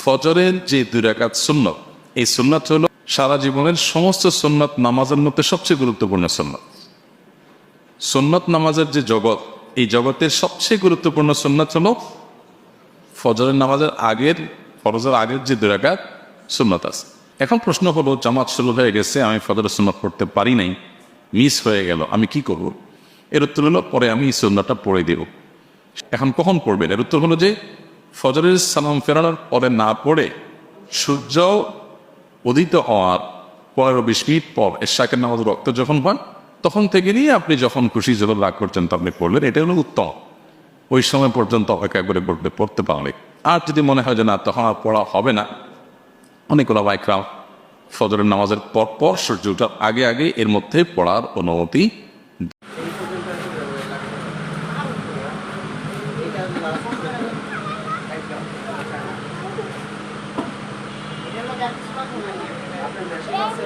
ফজরের যে দুই রাকাত সুন্নত, এই সুন্নত হলো সারা জীবনের সমস্ত সুন্নত নামাজের মধ্যে সবচেয়ে গুরুত্বপূর্ণ সুন্নত। সুন্নত নামাজের যে জগৎ, এই জগতের সবচেয়ে গুরুত্বপূর্ণ সুন্নত হলো ফজরের নামাজের আগের, ফরজের আগের যে দুই রাকাত সুন্নত আছে। এখন প্রশ্ন হলো, জামাত শুরু হয়ে গেছে, আমি ফজরের সুন্নত পড়তে পারি নাই, মিস হয়ে গেল, আমি কি করব? এর উত্তর হলো, পরে আমি এই সুন্নতটা পড়ে দেব। এখন কখন পড়বেন? এর উত্তর হলো যে ফজরের সালাম ফেরানোর পরে না পড়ে সূর্য উদিত হওয়ার পনেরো বিশ মিনিট পর এশাকের নামাজ রক্ত যখন পান তখন থেকে নিয়ে আপনি যখন খুশি যখন রাগ করছেন আপনি পড়লেন এটা হলো উত্তম। ওই সময় পর্যন্ত অপেক্ষা করে পড়তে পড়তে পারলে। আর যদি মনে হয় যে না, তখন আর পড়া হবে না। অনেকগুলো বাইকরাম ফজরের নামাজের পর পর সূর্য ওঠার আগে আগে এর মধ্যে পড়ার অনুমতি আপনার মেশিন আছে